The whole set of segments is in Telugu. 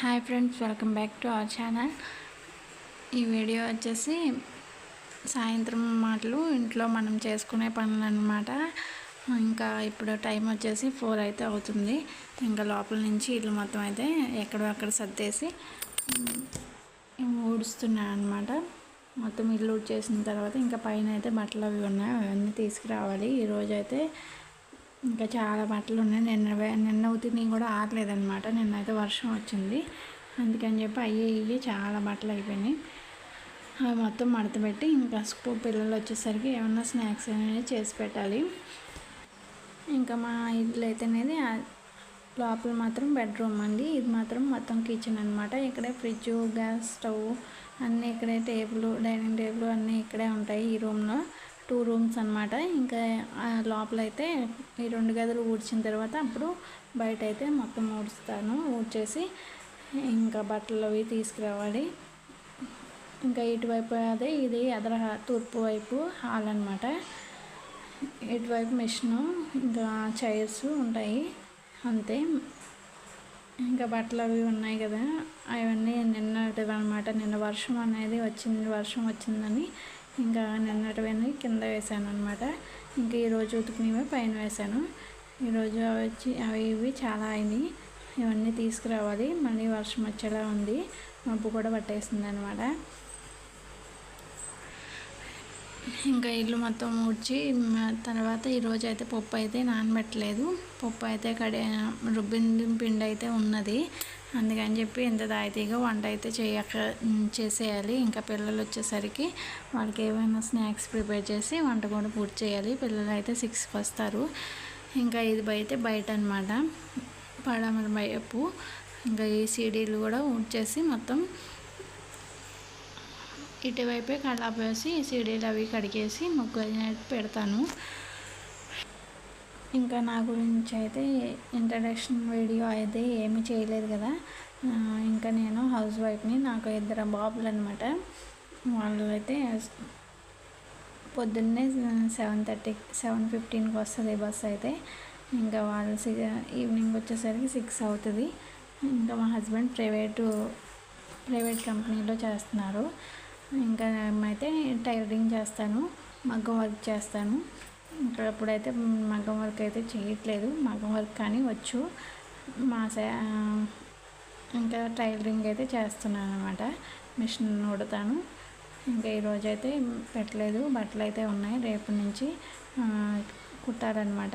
Hi friends welcome back to our channel ఈ వీడియో వచ్చేసి సాయంత్రం మాటలు ఇంట్లో మనం చేసుకునే పనులు అనమాట ఇంకా ఇప్పుడు టైం వచ్చేసి ఫోర్ అయితే అవుతుంది. ఇంకా లోపల నుంచి ఇల్లు మొత్తం అయితే ఎక్కడో అక్కడ సర్దేసి ఊడుస్తున్నాను అనమాట మొత్తం ఇల్లు ఊడ్చేసిన తర్వాత ఇంకా పైన అయితే బట్టలు అవి ఉన్నాయి. అవన్నీ తీసుకురావాలి. ఈరోజు అయితే ఇంకా చాలా బట్టలు ఉన్నాయి. నిన్న నిన్న ఉతిని కూడా ఆరలేదనమాట నిన్నైతే వర్షం వచ్చింది. అందుకని చెప్పి అయ్యి ఇవి చాలా బట్టలు అయిపోయినాయి. అవి మొత్తం మడత పెట్టి ఇంకా స్కూల్ పిల్లలు వచ్చేసరికి ఏమన్నా స్నాక్స్ అనేవి చేసి పెట్టాలి. ఇంకా మా ఇల్లు అయితే అనేది లోపల మాత్రం బెడ్రూమ్ అండి. ఇది మాత్రం మొత్తం కిచెన్ అనమాట ఇక్కడే ఫ్రిడ్జ్ గ్యాస్ స్టవ్ అన్నీ ఇక్కడే టేబుల్ డైనింగ్ టేబుల్ అన్నీ ఇక్కడే ఉంటాయి ఈ రూమ్లో. టూ రూమ్స్ అనమాట ఇంకా లోపల అయితే ఈ రెండు గదులు ఊడ్చిన తర్వాత అప్పుడు బయట అయితే మొత్తం ఊడుస్తాను. ఊడ్చేసి ఇంకా బట్టలు అవి తీసుకురావాలి. ఇంకా ఇటువైపు అదే ఇది ఎదర తూర్పు వైపు హాల్ అనమాట ఇటువైపు మిషను ఇంకా చైర్స్ ఉంటాయి. అంతే. ఇంకా బట్టలు అవి ఉన్నాయి కదా అవన్నీ నిన్నటివి అనమాట నిన్న వర్షం అనేది వచ్చింది వర్షం వచ్చిందని ఇంకా నిన్నటివన్నీ కింద వేసాను అనమాట ఇంకా ఈరోజు ఉతుకునేవి పైన వేసాను ఈరోజు వచ్చి అవి ఇవి చాలా అయినాయి. ఇవన్నీ తీసుకురావాలి. మళ్ళీ వర్షం వచ్చేలా ఉంది. మబ్బు కూడా పట్టేసింది అనమాట ఇంకా ఇల్లు మొత్తం ఊడ్చి తర్వాత ఈరోజు అయితే పప్పు అయితే నానబెట్టలేదు. పప్పు అయితే కడే రుబ్బిన పిండి అయితే ఉన్నది. అందుకని చెప్పి ఇంత దాయితీగా వంట అయితే చేయక చేసేయాలి. ఇంకా పిల్లలు వచ్చేసరికి వాళ్ళకి ఏమైనా స్నాక్స్ ప్రిపేర్ చేసి వంట కూడా పూర్తి చేయాలి. పిల్లలు అయితే సిక్స్కి వస్తారు. ఇంకా ఇది అయితే బయట అనమాట పడమల వైపు ఇంకా ఈ సీడీలు కూడా ఉంచేసి మొత్తం ఇటువైపే కళ్ళాపేసి సీడీలు అవి కడిగేసి ముగ్గు పెడతాను. ఇంకా నా గురించి అయితే ఇంట్రడక్షన్ వీడియో అయితే ఏమీ చేయలేదు కదా. ఇంకా నేను హౌస్ వైఫ్ని నాకు ఇద్దరు బాబులు అనమాట వాళ్ళు అయితే పొద్దున్నే సెవెన్ థర్టీ సెవెన్ ఫిఫ్టీన్కి వస్తుంది బస్ అయితే. ఇంకా వాళ్ళు ఈవినింగ్ వచ్చేసరికి సిక్స్ అవుతుంది. ఇంకా మా హస్బెండ్ ప్రైవేటు ప్రైవేట్ కంపెనీలో చేస్తున్నారు. ఇంకా అయితే టైలరింగ్ చేస్తాను మగ్గం వర్క్ చేస్తాను. ఇక్కడ ఇప్పుడైతే మగ్గం వర్క్ అయితే చేయట్లేదు మగ్గం వర్క్ కానీ వచ్చు. మా ఇంకా టైలరింగ్ అయితే చేస్తున్నాను అనమాట మిషన్ ఉడతాను. ఇంకా ఈరోజు అయితే పెట్టలేదు. బట్టలు అయితే ఉన్నాయి. రేపు నుంచి కుట్టాలన్నమాట.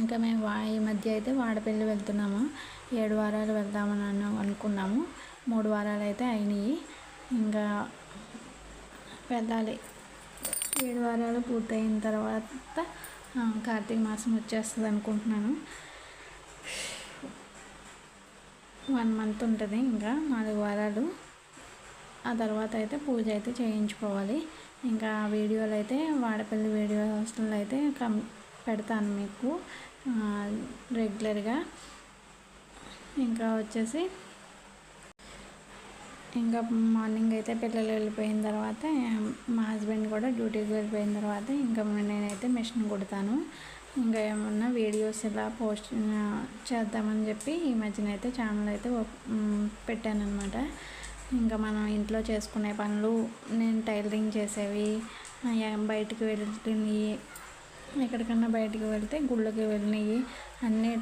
ఇంకా మేము వా ఈ మధ్య అయితే వాడపల్లి వెళ్తున్నాము. ఏడు వారాలు వెళ్దామని అనుకున్నాము. మూడు వారాలు అయితే అయినాయి. ఇంకా వెళ్ళాలి. ఏడు వారాలు పూర్తయిన తర్వాత కార్తీక మాసం వచ్చేస్తుంది అనుకుంటున్నాను. వన్ మంత్ ఉంటుంది ఇంకా నాలుగు వారాలు. ఆ తర్వాత అయితే పూజ అయితే చేయించుకోవాలి. ఇంకా వీడియోలు అయితే వాడపల్లి వీడియో వీడియోస్లో అయితే కం పెడతాను మీకు రెగ్యులర్గా ఇంకా వచ్చేసి ఇంకా మార్నింగ్ అయితే పిల్లలు వెళ్ళిపోయిన తర్వాత మా హస్బెండ్ కూడా డ్యూటీకి వెళ్ళిపోయిన తర్వాత ఇంకా నేనైతే మిషన్ కుడతాను. ఇంకా ఏమన్నా వీడియోస్ ఇలా పోస్ట్ చేద్దామని చెప్పి ఈ మధ్యన అయితే ఛానల్ అయితే పెట్టాను ఇంకా మనం ఇంట్లో చేసుకునే పనులు నేను టైలరింగ్ చేసేవి బయటికి వెళ్ళినవి ఎక్కడికన్నా బయటికి వెళ్తే గుళ్ళకి వెళ్ళినవి అన్నీ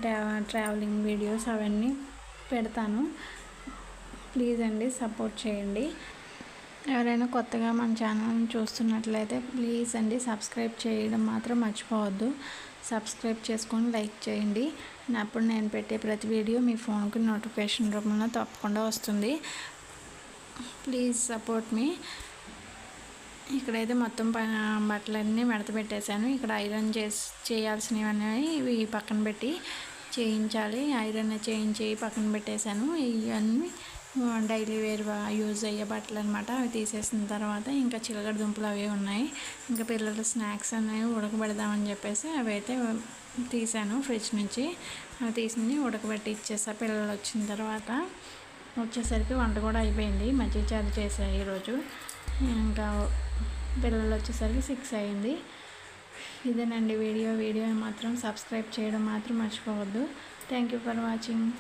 ట్రావెలింగ్ వీడియోస్ అవన్నీ పెడతాను. ప్లీజ్ అండి సపోర్ట్ చేయండి. ఎవరైనా కొత్తగా మన ఛానల్ని చూస్తున్నట్లయితే ప్లీజ్ అండి సబ్స్క్రైబ్ చేయడం మాత్రం మర్చిపోవద్దు. సబ్స్క్రైబ్ చేసుకొని లైక్ చేయండి. అప్పుడు నేను పెట్టే ప్రతి వీడియో మీ ఫోన్కి నోటిఫికేషన్ రూపంలో తప్పకుండా వస్తుంది. Please support me. ఇక్కడైతే మొత్తం బట్టలన్నీ మెడత పెట్టేశాను. ఇక్కడ ఐరన్ చేసి చేయాల్సినవన్నీ ఇవి పక్కన పెట్టి చేయించాలి. ఐరన్ చేయించి పక్కన పెట్టేశాను. ఇవన్నీ డైలీ వేర్ యూజ్ అయ్యే బట్టలు అనమాట అవి తీసేసిన తర్వాత ఇంకా చిలకడ దుంపలు అవి ఉన్నాయి. ఇంకా పిల్లలు స్నాక్స్ అనేవి ఉడకబెడదామని చెప్పేసి అవి అయితే తీసాను ఫ్రిడ్జ్ నుంచి. అవి తీసి ఉడకబెట్టి ఇచ్చేసా పిల్లలు వచ్చిన తర్వాత. వచ్చేసరికి వంట కూడా అయిపోయింది. మజ్జిగ చారు చేసా ఈరోజు. ఇంకా పిల్లలు వచ్చేసరికి సిక్స్ అయింది. ఇదేనండి వీడియో. వీడియో మాత్రం సబ్స్క్రైబ్ చేయడం మాత్రం మర్చిపోవద్దు. Thank you for watching